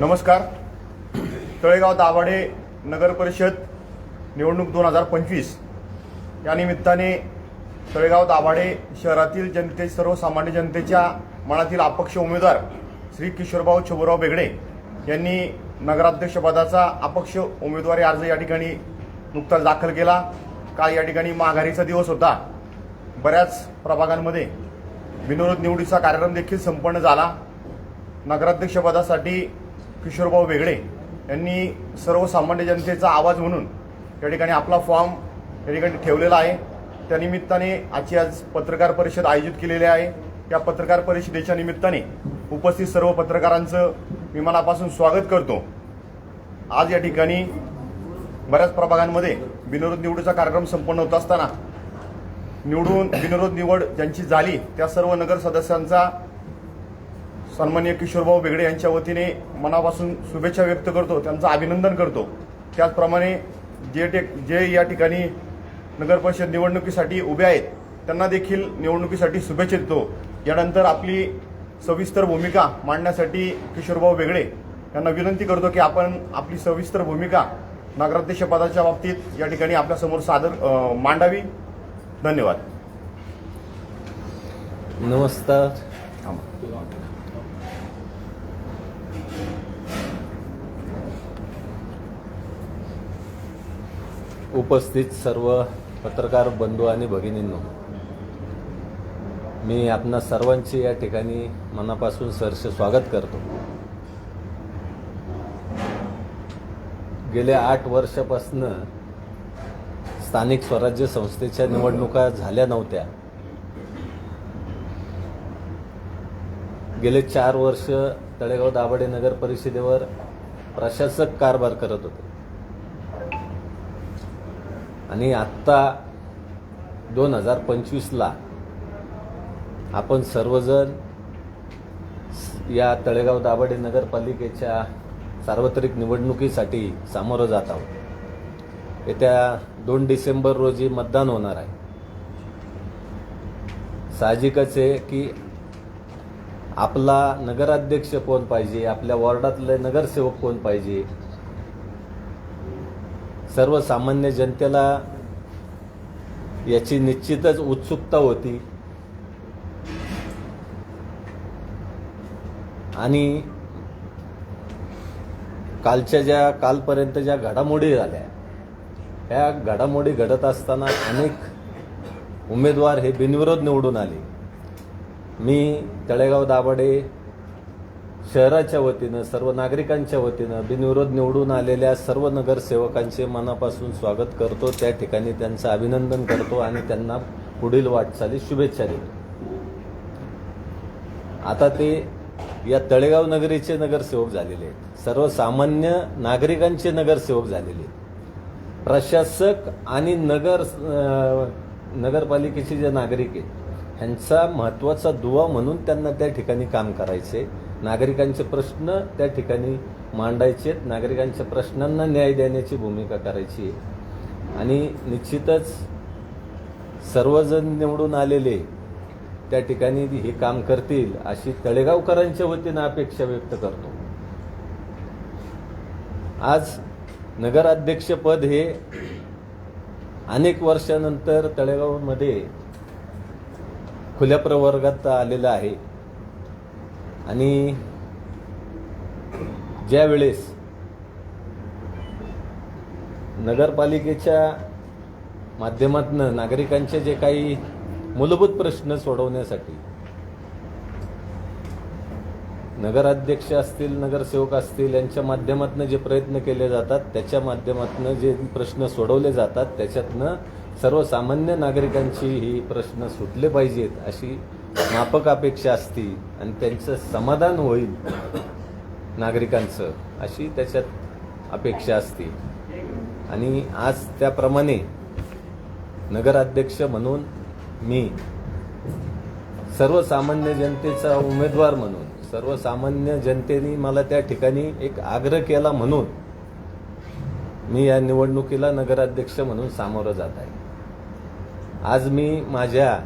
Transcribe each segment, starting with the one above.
नमस्कार. तळेगाव दाभाडे नगर परिषद निवडणूक दोन हजार पंचवीस. या निमित्ताने तळेगाव दाभाडे शहरातील जनते सर्वसामान्य जनतेच्या मनातील अपक्ष उमेदवार श्री किशोरभाऊ छबुराव बेगडे यांनी नगराध्यक्षपदाचा अपक्ष उमेदवारी अर्ज या ठिकाणी नुकताच दाखल केला. काल या ठिकाणी माघारीचा दिवस होता. बऱ्याच प्रभागांमध्ये बिनविरोध निवडीचा कार्यक्रम देखील संपन्न झाला. नगराध्यक्षपदासाठी किशोरभाऊ वेगळे यांनी सर्वसामान्य जनतेचा आवाज म्हणून या ठिकाणी आपला फॉर्म या ठिकाणी ठेवलेला आहे. त्यानिमित्ताने आजची आज पत्रकार परिषद आयोजित केलेली आहे. या पत्रकार परिषदेच्या निमित्ताने उपस्थित सर्व पत्रकारांचं मी मनापासून स्वागत करतो. आज या ठिकाणी बऱ्याच प्रभागांमध्ये बिनविरोध निवडीचा कार्यक्रम संपन्न होत असताना निवडून बिनविरोध निवड ज्यांची झाली त्या सर्व नगर सदस्यांचा सन्मान्य किशोरभाऊ बेगडे यांच्या वतीने मनापासून शुभेच्छा व्यक्त करतो त्यांचं अभिनंदन करतो. त्याचप्रमाणे जे टेक जे या ठिकाणी नगर परिषद निवडणुकीसाठी उभे आहेत त्यांना देखील निवडणुकीसाठी शुभेच्छा देतो. यानंतर आपली सविस्तर भूमिका मांडण्यासाठी किशोरभाऊ बेगडे यांना विनंती करतो की आपण आपली सविस्तर भूमिका नगराध्यक्ष पदाच्या बाबतीत या ठिकाणी आपल्यासमोर सादर मांडावी. धन्यवाद. नमस्कार. उपस्थित सर्व पत्रकार बंधू आणि भगिनींनो मी आपणा सर्वांचे या ठिकाणी मनापासून सरस स्वागत करतो. गेल्या आठ वर्षापासनं स्थानिक स्वराज्य संस्थेच्या निवडणुका झाल्या नव्हत्या. गेले चार वर्ष तळेगाव दाभाडे नगर परिषदेवर प्रशासक कारभार करत होते. आणि आत्ता दोन हजार पंचवीसला आपण सर्वजण या तळेगाव दाभाडे नगरपालिकेच्या सार्वत्रिक निवडणुकीसाठी सामोरं जात आहोत. येत्या दोन डिसेंबर रोजी मतदान होणार आहे. साहजिकच आहे की आपला नगराध्यक्ष कोण पाहिजे आपल्या वॉर्डातले नगरसेवक कोण पाहिजे सर्वसामान्य जनतेला याची निश्चितच उत्सुकता होती. आणि कालच्या ज्या कालपर्यंत ज्या घडामोडी झाल्या ह्या घडामोडी घडत असताना अनेक उमेदवार हे बिनविरोध निवडून आले. मी तळेगाव दाभाडे शहराच्या वतीनं सर्व नागरिकांच्या वतीनं बिनविरोध निवडून आलेल्या सर्व नगरसेवकांचे मनापासून स्वागत करतो. त्या ठिकाणी त्यांचं अभिनंदन करतो आणि त्यांना पुढील वाटचाली शुभेच्छा देतो. आता ते या तळेगाव नगरीचे नगरसेवक झालेले आहेत. सर्वसामान्य नागरिकांचे नगरसेवक झालेले आहेत. प्रशासक आणि नगर नगरपालिकेचे जे नागरिक आहेत ह्यांचा महत्त्वाचा दुवा म्हणून त्यांना त्या ठिकाणी काम करायचे. नागरिकांचे प्रश्न त्या ठिकाणी मांडायचे. नागरिकांच्या प्रश्नांना न्याय देण्याची भूमिका करायची आहे. आणि निश्चितच सर्वजण निवडून आलेले त्या ठिकाणी हे काम करतील अशी तळेगावकरांच्या वतीनं अपेक्षा व्यक्त करतो. आज नगराध्यक्षपद हे अनेक वर्षानंतर तळेगावमध्ये खुल्या प्रवर्गात आलेलं आहे. आणि ज्या वेळेस नगरपालिकेच्या माध्यमातून नागरिकांचे जे काही मूलभूत प्रश्न सोडवण्यासाठी. नगराध्यक्ष असतील नगरसेवक असतील यांच्या माध्यमातून जे प्रयत्न केले जातात त्याच्या माध्यमातून जे प्रश्न सोडवले जातात त्याच्यातनं सर्वसामान्य नागरिकांची ही प्रश्न सुटले पाहिजेत अशी मापक अपेक्षा असती आणि त्यांचं समाधान होईल नागरिकांचं अशी त्याच्यात अपेक्षा असते. आणि आज त्याप्रमाणे नगराध्यक्ष म्हणून मी. सर्वसामान्य जनतेचा उमेदवार म्हणून सर्वसामान्य जनतेने मला त्या ठिकाणी एक आग्रह केला म्हणून मी या निवडणुकीला नगराध्यक्ष म्हणून सामोरं जात आहे. आज मी माझ्या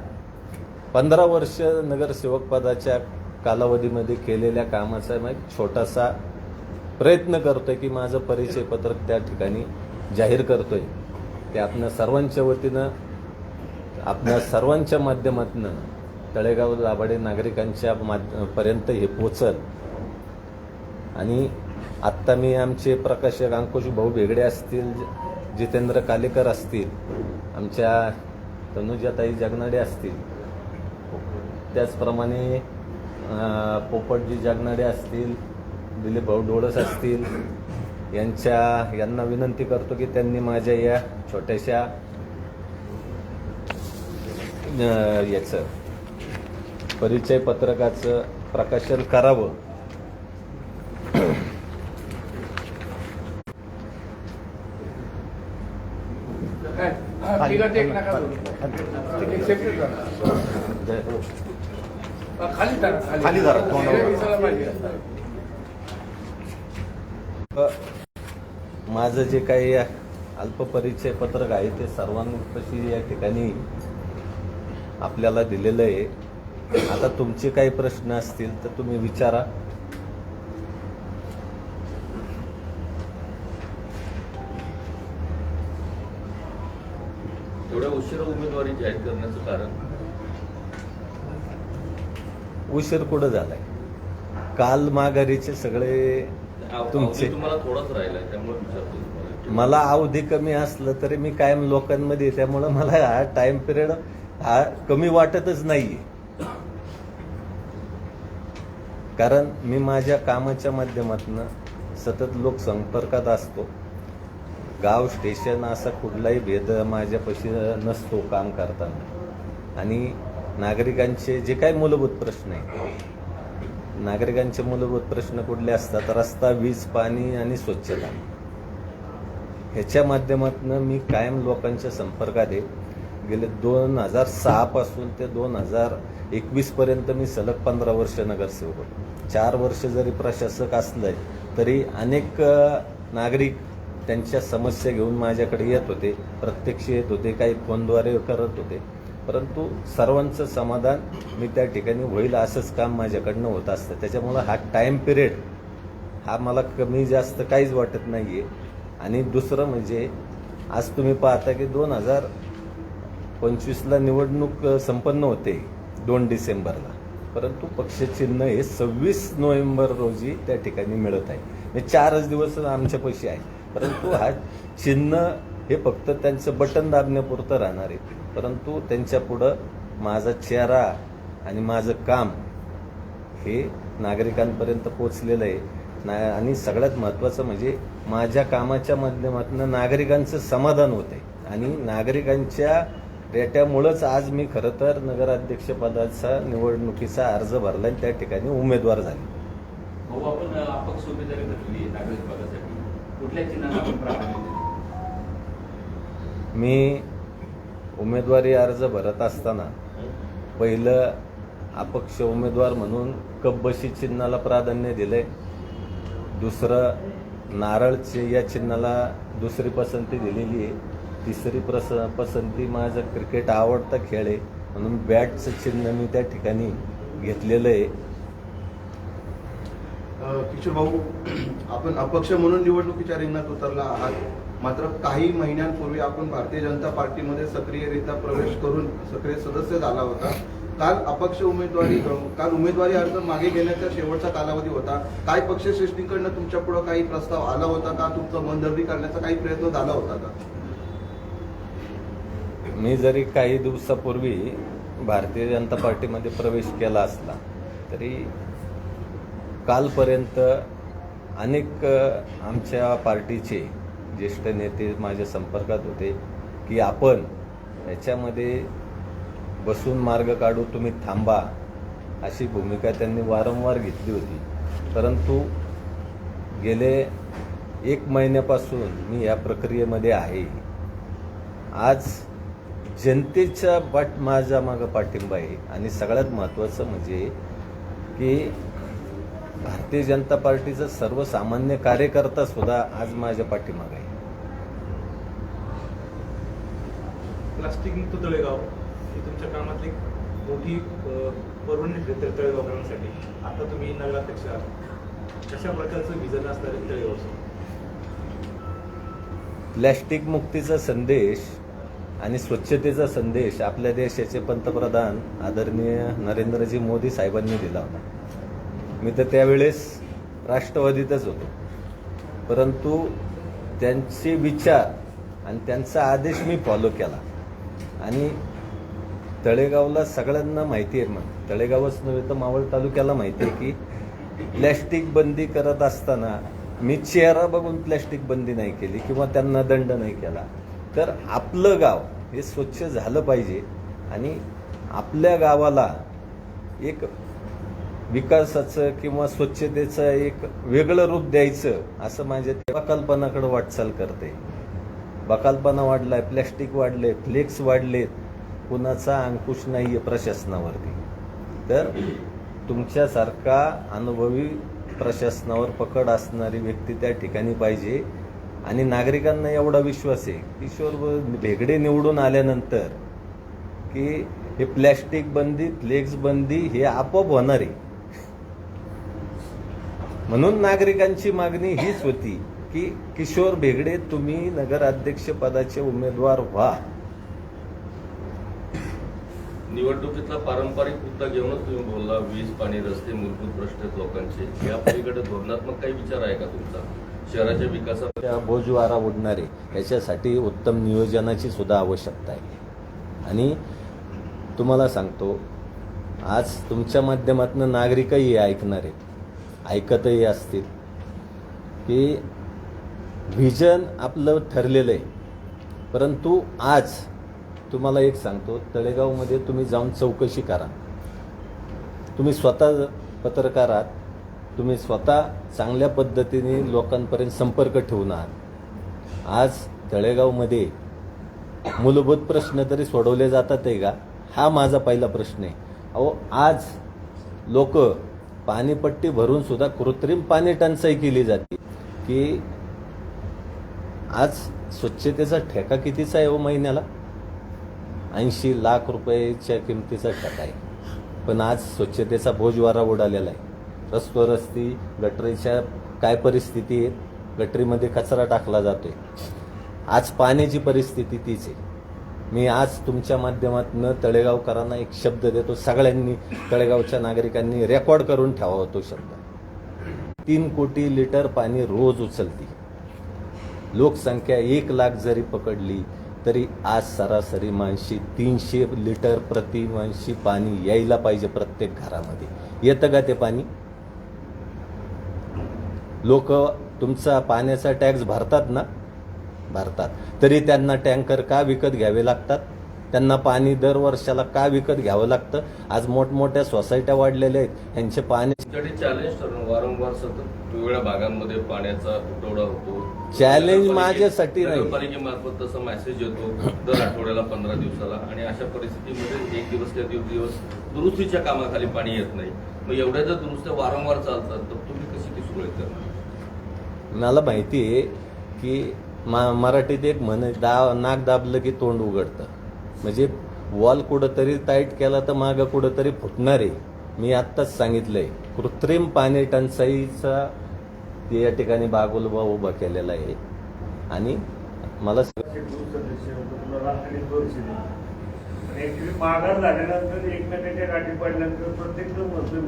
पंधरा वर्ष नगरसेवक पदाच्या कालावधीमध्ये केलेल्या कामाचा मग एक छोटासा प्रयत्न करतोय की माझं परिचय पत्रक त्या ठिकाणी जाहीर करतोय. ते आपल्या सर्वांच्या वतीनं आपल्या सर्वांच्या माध्यमातून तळेगाव दाभाडे नागरिकांच्या पर्यंत हे पोचल आणि आत्ता मी आमचे प्रकाशक अंकुश भाऊ बेगडे असतील ज- जितेंद्र कालेकर असतील आमच्या तनुजाताई जगनाडे असतील. त्याचप्रमाणे पोपटजी जगनाडे असतील दिलीप भाऊ डोळस असतील यांच्या यांना विनंती करतो की त्यांनी माझ्या या छोट्याशा याचं. परिचय पत्रकाचं प्रकाशन करावं. हा, हा, खाली धरा. हे. माझं जे काही अल्पपरिचय पत्रक आहे ते सर्वांपाशी या ठिकाणी आपल्याला दिलेलं आहे. आता तुमचे काही प्रश्न असतील तर तुम्ही विचारा. एवढ्या उशिरा उमेदवारी जाहीर करण्याचं कारण? उशीर कुठं झालाय? काल माघारीचे सगळे तुमचे. तुम्हाला थोडाच राहिलाय त्यामुळे विचारतो तुम्हाला. मला अवधी कमी असलं तरी मी कायम लोकांमध्ये त्यामुळं मला हा टाइम पिरियड हा कमी वाटतच नाहीये. कारण मी माझ्या कामाच्या माध्यमातून सतत लोकसंपर्कात असतो. गाव स्टेशन असा कुठलाही भेद माझ्यापाशी नसतो काम करताना. आणि नागरिकांचे जे काही मूलभूत प्रश्न आहे नागरिकांचे मूलभूत प्रश्न कुठले असतात रस्ता वीज पाणी आणि स्वच्छता. ह्याच्या माध्यमातून मी कायम लोकांच्या संपर्कात आहे. गेले दोन हजार सहापासून ते दोन हजार एकवीसपर्यंत मी सलग पंधरा वर्ष नगरसेवक होतो. चार वर्ष जरी प्रशासक असलंय तरी अनेक नागरिक त्यांच्या समस्या घेऊन माझ्याकडे येत होते प्रत्यक्ष येत होते काही फोनद्वारे करत होते. परंतु सर्वांचं समाधान मी त्या ठिकाणी होईल असंच काम माझ्याकडनं होत असतं. त्याच्यामुळं हा टाइम पिरियड हा मला कमी जास्त काहीच वाटत नाही आहे आणि दुसरं म्हणजे आज तुम्ही पाहता की दोन हजार पंचवीसला निवडणूक संपन्न होते दोन डिसेंबरला परंतु पक्षचिन्ह हे सव्वीस नोव्हेंबर रोजी त्या ठिकाणी मिळत आहे. म्हणजे चारच दिवस आमच्या पैसे आहे. परंतु हा चिन्ह हे फक्त त्यांचं बटन दाबण्यापुरतं राहणार आहे. परंतु त्यांच्या पुढं माझा चेहरा आणि माझं काम हे नागरिकांपर्यंत पोचलेलं आहे. ना आणि सगळ्यात महत्त्वाचं म्हणजे माझ्या कामाच्या माध्यमातून नागरिकांचं समाधान होत आहे आणि नागरिकांच्या रेट्यामुळंच आज मी खरं तर नगराध्यक्षपदाचा निवडणुकीचा अर्ज भरला आणि त्या ठिकाणी उमेदवार झाले. भाऊ आपण अपक्ष उमेदवारी धरली नागरिक पदासाठी. कुठल्या चिन्हाला आपण प्राधान्य दिलं मी उमेदवारी अर्ज भरत असताना पहिलं अपक्ष उमेदवार म्हणून कब्बशी चिन्हाला प्राधान्य दिलंय. दुसरं नारळचे या चिन्हाला दुसरी पसंती दिलेली आहे. तिसरी प्रस पसंती माझं क्रिकेट आवडता खेळ आहे. म्हणून बॅटचं चिन्ह मी त्या ठिकाणी घेतलेलं आहे. किशोर भाऊ आपण अपक्ष म्हणून निवडणुकीच्या रिंगणात उतरला आहात. मात्र काही महिन्यांपूर्वी आपण भारतीय जनता पार्टीमध्ये सक्रियरित्या प्रवेश करून सक्रिय सदस्य झाला होता. काल अपक्ष उमेदवारी काल उमेदवारी अर्ज मागे घेण्याचा शेवटचा कालावधी होता. काय पक्षश्रेष्ठींकडनं तुमच्यापुढे काही प्रस्ताव आला होता का? तुमचं मनधरणी करण्याचा काही प्रयत्न झाला होता का? मी जरी काही दिवसापूर्वी भारतीय जनता पार्टीमध्ये प्रवेश केला असला तरी कालपर्यंत अनेक आमच्या पार्टीचे ज्येष्ठ नेते माझ्या संपर्कात होते की आपण याच्यामध्ये बसून मार्ग काढू तुम्ही थांबा अशी भूमिका त्यांनी वारंवार घेतली होती. परंतु गेले एक महिन्यापासून मी या प्रक्रियेमध्ये आहे. आज जनतेचा बट माझा मागं पाठिंबा आहे. आणि सगळ्यात महत्त्वाचं म्हणजे की भारतीय जनता पार्टीचा सर्वसामान्य कार्यकर्ता सुद्धा आज माझ्या पाठीमाग आहे. प्लास्टिक मुक्त तळेगाव ही तुमच्या कामातली मोठी पर्वणी ठरते तळेगावकरांसाठी आता तुम्ही नगराध्यक्ष आहात. कशा प्रकारचं विजन असणारे तळेगाव प्लॅस्टिक मुक्तीचा संदेश आणि स्वच्छतेचा संदेश आपल्या देशाचे पंतप्रधान आदरणीय नरेंद्रजी मोदी साहेबांनी दिला होता. मी तर त्यावेळेस राष्ट्रवादीतच होतो. परंतु त्यांचे विचार आणि त्यांचा आदेश मी फॉलो केला. आणि तळेगावला सगळ्यांना माहिती आहे मग तळेगावच नव्हे तर मावळ तालुक्याला माहिती आहे की प्लॅस्टिक बंदी करत असताना मी चेहरा बघून प्लॅस्टिक बंदी नाही केली किंवा त्यांना दंड नाही केला. तर आपलं गाव हे स्वच्छ झालं पाहिजे आणि आपल्या गावाला एक विकासाचं किंवा स्वच्छतेचं एक वेगळं रूप द्यायचं असं माझ्या बकालपणाकडे वाटचाल करते. बकालपणा वाढलाय प्लॅस्टिक वाढले फ्लेक्स वाढलेत कुणाचा अंकुश नाही आहे प्रशासनावरती. तर तुमच्यासारखा अनुभवी प्रशासनावर पकड असणारी व्यक्ती त्या ठिकाणी पाहिजे. आणि नागरिकांना एवढा विश्वास आहे किशोर भेगडे निवडून आल्यानंतर की हे प्लॅस्टिक बंदी फ्लेक्स बंदी हे आपोआप होणार आहे. म्हणून नागरिकांची मागणी हीच होती की किशोर भेगडे तुम्ही नगराध्यक्ष पदाचे उमेदवार व्हा. निवडणुकीतला पारंपरिक मुद्दा घेऊनच तुम्ही बोलला वीज पाणी रस्ते मूलभूत प्रश्न आहेत लोकांचे. या पलीकडे धोरणात्मक काही विचार आहे का तुमचा? शहराच्या विकासात त्या बोजवारा उडणारे याच्यासाठी उत्तम नियोजनाची सुद्धा आवश्यकता आहे. आणि तुम्हाला सांगतो आज तुमच्या माध्यमातून नागरिकही ऐकणार आहेत ऐकतही असतील की व्हिजन आपलं ठरलेलं आहे. परंतु आज तुम्हाला एक सांगतो तळेगावमध्ये तुम्ही जाऊन चौकशी करा. तुम्ही स्वतः पत्रकार आहात तुम्ही स्वतः चांगल्या पद्धतीने लोकांपर्यंत संपर्क ठेवून आहात. आज तळेगावमध्ये मूलभूत प्रश्न तरी सोडवले जातात आहे का? हा माझा पहिला प्रश्न आहे. अहो आज लोक पाणीपट्टी भरून सुद्धा कृत्रिम पाणी टंचाई केली जाते. की आज स्वच्छतेचा ठेका कितीचा आहे हो महिन्याला? ऐंशी लाख रुपयाच्या किमतीचा ठेका आहे. पण आज स्वच्छतेचा बोजवारा उडालेला आहे. रस्तो रस्ती गटरीच्या काय परिस्थिती आहे गटरीमध्ये कचरा टाकला जातोय. आज पाण्याची परिस्थिती तीच आहे. मी आज तुमच्या माध्यमातून तळेगावकरांना एक शब्द देतो. सगळ्यांनी तळेगावच्या नागरिकांनी रेकॉर्ड करून ठेवावा तो शब्द. तीन कोटी लिटर पाणी रोज उचलती. लोकसंख्या एक लाख जरी पकडली तरी आज सरासरी माणशी तीनशे लिटर प्रति माणशी पाणी यायला पाहिजे प्रत्येक घरामध्ये. येतं का ते पाणी? लोक तुमचा पाण्याचा टॅक्स भरतात ना? भरतात. तरी त्यांना टँकर का विकत घ्यावे लागतात? त्यांना पाणी दर वर्षाला का विकत घ्यावं लागतं? आज मोठमोठ्या सोसायट्या वाढलेल्या आहेत. यांचे पाणी चॅलेंज ठरून वारंवार सतत वेगवेगळ्या भागांमध्ये पाण्याचा तुटवडा होतो. नगरपालिके- माझ्यासाठी नाही. नगरपालिकेमार्फत तसा मेसेज येतो दर आठवड्याला पंधरा दिवसाला. आणि अशा परिस्थितीमध्ये एक दिवस त्या दिवस दुरुस्तीच्या कामाखाली पाणी येत नाही. मग एवढ्या जर दुरुस्त्या वारंवार चालतात तर तुम्ही कशी ती सुरळीत करणार? मला माहिती आहे की मा मराठीत एक म्हण आहे, दा नाक दाबलं की तोंड उघडतं. म्हणजे वॉल कुठंतरी टाईट केला तर मागं कुठंतरी फुटणार आहे. मी आत्ताच सांगितलंय कृत्रिम पाणी टंचाईचा ते या ठिकाणी बागोलबा उभा केलेला आहे. आणि मला माघार झाल्यानंतर एकमेकांच्या गाठी पडल्यानंतर प्रत्येक पण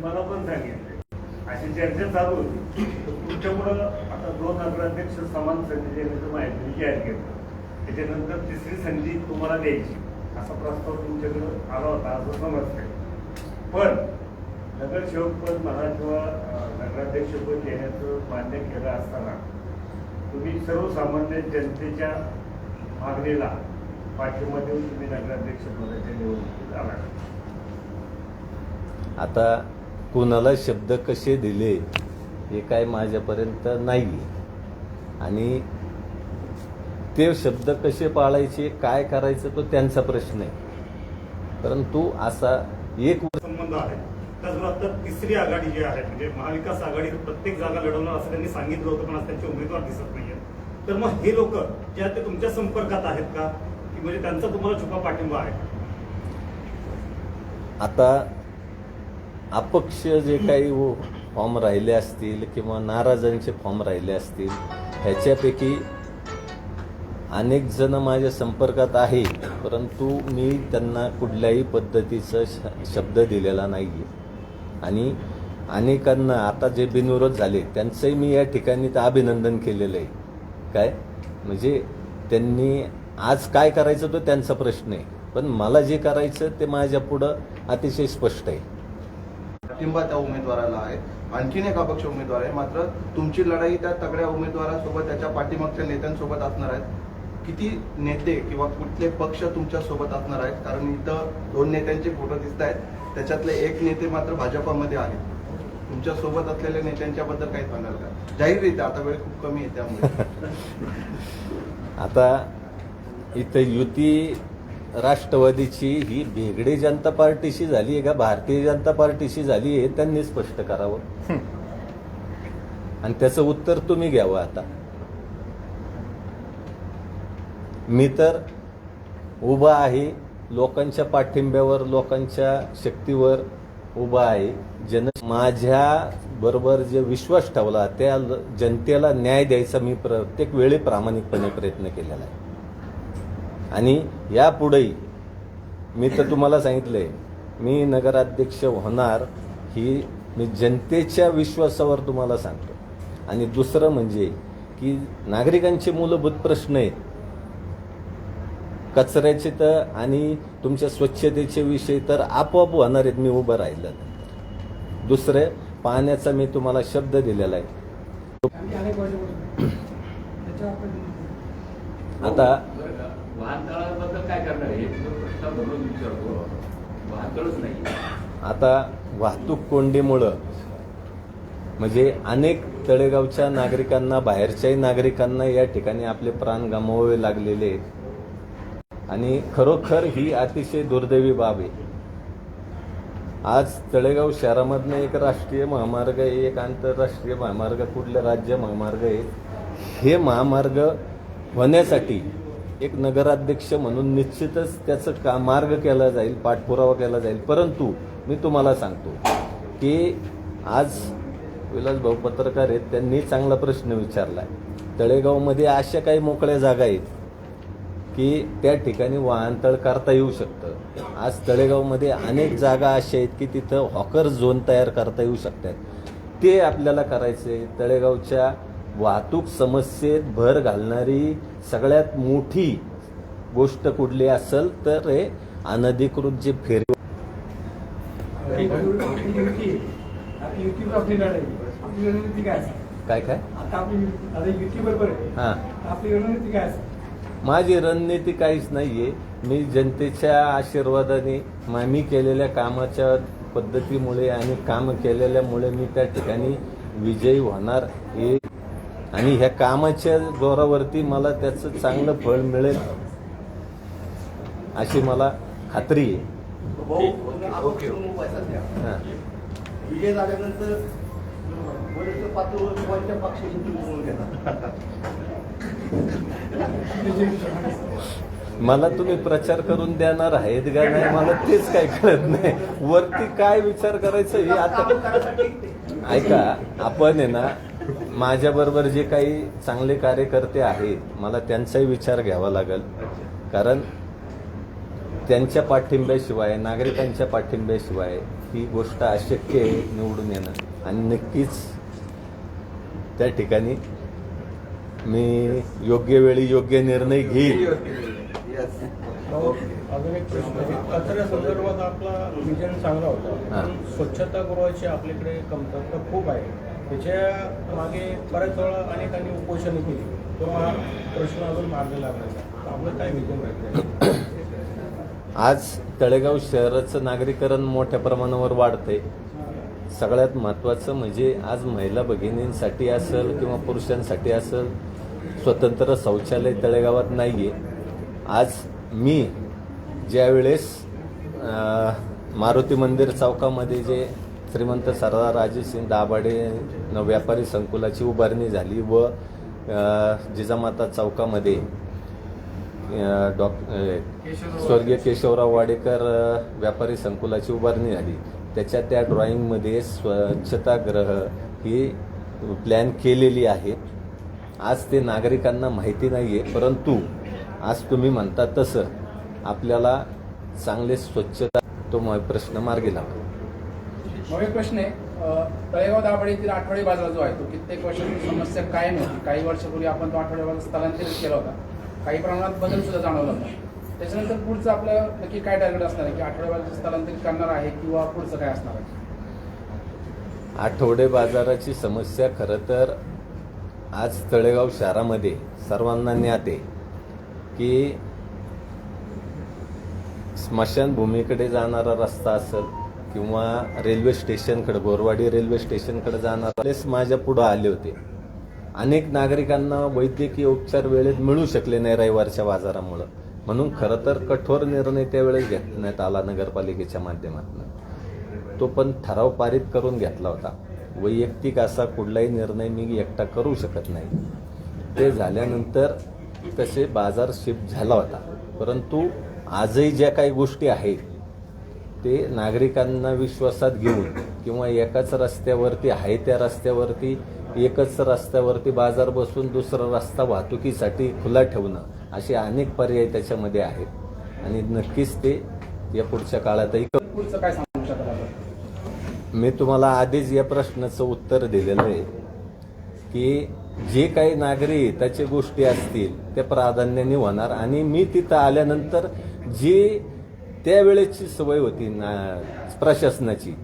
मला पण सांगितले अशी चर्चा चालू होती. तुमच्यामुळं आता दोन नगराध्यक्ष समान संधी देण्याचं माहिती जाहीर केलं त्याच्यानंतर तिसरी संधी तुम्हाला द्यायची. असा प्रस्ताव तुमच्याकडे आला होता असं समजतंय. पण नगरसेवकपद म्हणा किंवा नगराध्यक्षपद देण्याचं मान्य केलं असताना तुम्ही सर्वसामान्य जनतेच्या मागणीला पाठिंबा देऊन तुम्ही नगराध्यक्षपदाच्या निवडणुकीत आला. आता कुणाला शब्द कसे दिले हे काय माझ्यापर्यंत नाही आणि ते शब्द कसे पाळायचे काय करायचं तो त्यांचा प्रश्न आहे. परंतु असा एक संबंध आहे. त्याचबरोबर तिसरी आघाडी जी आहे म्हणजे महाविकास आघाडी प्रत्येक जागा लढवणार असं त्यांनी सांगितलं होतं पण आज त्यांचे उमेदवार दिसत नाहीये तर मग हे लोक जे आहेत ते तुमच्या संपर्कात आहेत का? की म्हणजे त्यांचा तुम्हाला छुपा पाठिंबा आहे. आता अपक्ष जे काही फॉर्म राहिले असतील किंवा नाराजांचे फॉर्म राहिले असतील ह्याच्यापैकी अनेक जण माझ्या संपर्कात आहे परंतु मी त्यांना कुठल्याही पद्धतीचा श- शब्द दिलेला नाही आहे आणि अनेकांना आता जे बिनविरोध झाले त्यांचंही मी या ठिकाणी तर अभिनंदन केलेलं आहे. काय? म्हणजे त्यांनी आज काय करायचं तो त्यांचा प्रश्न आहे. पण मला जे करायचं ते माझ्या पुढं अतिशय स्पष्ट आहे. पाठिंबा त्या उमेदवाराला आहे. आणखीन एक अपक्ष उमेदवार आहे. मात्र तुमची लढाई त्या तगड्या उमेदवारासोबत त्याच्या पाठीमागच्या नेत्यांसोबत असणार आहेत. किती नेते किंवा कुठले पक्ष तुमच्यासोबत असणार आहेत? कारण इथं दोन नेत्यांचे फोटो दिसत आहेत. त्याच्यातले एक नेते मात्र भाजपामध्ये आहेत. तुमच्यासोबत असलेल्या नेत्यांच्या बद्दल काही सांगाल का? जाहीररित्या आता वेळ खूप कमी आहे त्यामुळे. आता इथं युती राष्ट्रवादीची ही भेगडे जनता पार्टीशी झाली आहे का? भारतीय जनता पार्टीशी झाली आहे त्यांनी स्पष्ट करावं. आणि त्याचं उत्तर तुम्ही घ्यावं आता. मी तर उभा आहे लोकांच्या पाठिंब्यावर लोकांच्या शक्तीवर उभा आहे. जन माझ्या बरोबर जे विश्वास ठेवला त्या जनतेला न्याय द्यायचा मी प्रत्येक वेळी प्रामाणिकपणे प्रयत्न केलेला आहे. आणि यापुढेही मी तर तुम्हाला सांगितलंय मी नगराध्यक्ष होणार ही मी जनतेच्या विश्वासावर तुम्हाला सांगतो. आणि दुसरं म्हणजे की नागरिकांचे मूलभूत प्रश्न आहेत. कचऱ्याचे तर आणि तुमच्या स्वच्छतेचे विषय तर आपोआप होणार आहेत मी उभं राहिलं. दुसरं पाण्याचा मी तुम्हाला शब्द दिलेला आहे. आता? वाहनतळाबद्दल काय करणार हे प्रश्न म्हणून विचारतो. वाहनतळच नाही. आता वाहतूक कोंडीमुळं म्हणजे अनेक तळेगावच्या नागरिकांना बाहेरच्याही नागरिकांना या ठिकाणी आपले प्राण गमवावे लागलेले आहेत. आणि खरोखर ही अतिशय दुर्दैवी बाब आहे. आज तळेगाव शहरामधनं एक राष्ट्रीय महामार्ग आहे एक आंतरराष्ट्रीय महामार्ग कुठले राज्य महामार्ग आहे हे महामार्ग होण्यासाठी एक नगराध्यक्ष म्हणून निश्चितच त्याचं का मार्ग केला जाईल पाठपुरावा केला जाईल. परंतु मी तुम्हाला सांगतो की आज विलास भाऊ पत्रकार आहेत त्यांनी चांगला प्रश्न विचारला आहे तळेगावमध्ये अशा काही मोकळ्या जागा आहेत की त्या ठिकाणी वाहनतळ करता येऊ शकतं. आज तळेगावमध्ये अनेक जागा अशा आहेत की तिथं हॉकर झोन तयार करता येऊ शकतात. ते आपल्याला करायचे तळेगावच्या वाहतूक समस्येत भर घालणारी सगळ्यात मोठी गोष्ट कुठली असेल तर हे अनधिकृत जे फेरी काय काय? युती हां. माझी रणनीती काहीच नाहीये. मी जनतेच्या आशीर्वादाने मी केलेल्या कामाच्या पद्धतीमुळे आणि काम केलेल्यामुळे मी त्या ठिकाणी विजयी होणार हे आणि ह्या कामाच्या जोरावरती मला त्याचं चांगलं फळ मिळेल अशी मला खात्री आहे. हां. विजय झाल्यानंतर वरिष्ठ पातळीवर कोणत्या पक्षाची तुम्ही घेणार मला तुम्ही प्रचार करून देणार आहेत का नाही मला तेच काय कळत नाही. वरती काय विचार करायचं हे आता ऐका आपण आहे ना माझ्या बरोबर जे काही चांगले कार्यकर्ते आहेत मला त्यांचाही विचार घ्यावा लागेल. कारण त्यांच्या पाठिंब्याशिवाय नागरिकांच्या पाठिंब्याशिवाय ही गोष्ट अशक्य आहे निवडून येणं. आणि नक्कीच त्या ठिकाणी मी योग्य वेळी योग्य निर्णय घेईल. अजून एक प्रश्न कचऱ्या संदर्भात आपला विजन चांगला होता. हा. पण स्वच्छतागृहाची आपल्याकडे कमतरता खूप आहे. त्याच्यामागे बऱ्याच वेळा अनेकांनी उपोषण केली. तो हा प्रश्न अजून मार्ग लागला आपलं काय विकून राहिलं आज तळेगाव शहराचं नागरीकरण मोठ्या प्रमाणावर वाढतंय. सगळ्यात महत्त्वाचं म्हणजे आज महिला भगिनींसाठी असेल किंवा पुरुषांसाठी असेल स्वतंत्र शौचालय तळेगावात नाही आहे आज मी ज्यावेळेस मारुती मंदिर चौकामध्ये जे श्रीमंत सरदार राजेसिंग दाभाडे व्यापारी संकुलाची उभारणी झाली व जिजामाता चौकामध्ये डॉ स्वर्गीय केशवराव वाडेकर व्यापारी संकुलाची उभारणी झाली. त्याच्या त्या ड्रॉइंगमध्ये स्वच्छतागृह ही प्लॅन केलेली आहे आज ते नागरिकांना माहिती नाही आहे परंतु आज तुम्ही म्हणता तसं. आपल्याला चांगले स्वच्छता तो प्रश्न मार्गी लागतो मग एक प्रश्न आहे. तळेगाव दाभाडे येथील आठवडे बाजार जो आहे तो कित्येक वर्षांची समस्या कायम होती काही वर्षापूर्वी आपण तो आठवडे बाजार स्थलांतरित केला होता. काही प्रमाणात बदल सुद्धा जाणवला होता. त्याच्यानंतर पुढचं आपलं नक्की काय टार्गेट असणार आहे? की आठवडे बाजार स्थलांतरित करणार आहे किंवा पुढचं काय असणार आहे? आठवडे बाजाराची समस्या खरं तर आज तळेगाव शहरामध्ये सर्वांना ज्ञाते की स्मशानभूमीकडे जाणारा रस्ता असेल किंवा रेल्वे स्टेशनकडे बोरवाडी रेल्वे स्टेशनकडे जाणारेच माझ्या पुढं आले होते. अनेक नागरिकांना वैद्यकीय उपचार वेळेत मिळू शकले नाही रविवारच्या बाजारामुळं. म्हणून खरं तर कठोर निर्णय त्यावेळेस घेण्यात आला नगरपालिकेच्या माध्यमातून. तो पण ठराव पारित करून घेतला होता. वैयक्तिक असा कुठलाही निर्णय मी एकटा करू शकत नाही. ते झाल्यानंतर तसे बाजार शिफ्ट झाला होता. परंतु आजही ज्या काही गोष्टी आहेत ते नागरिकांना विश्वासात घेऊन किंवा एकाच रस्त्यावरती आहे त्या रस्त्यावरती एकच रस्त्यावरती बाजार बसून दुसरा रस्ता वाहतुकीसाठी खुला ठेवणं असे अनेक पर्याय त्याच्यामध्ये आहेत. आणि नक्कीच ते या पुढच्या काळातही मी तुम्हाला आधीच या प्रश्नाचं उत्तर दिलेलं आहे की जे काही नागरी त्याच्या गोष्टी असतील त्या प्राधान्याने होणार. आणि मी तिथं आल्यानंतर जी त्यावेळेची सवय होती ना प्रशासनाची.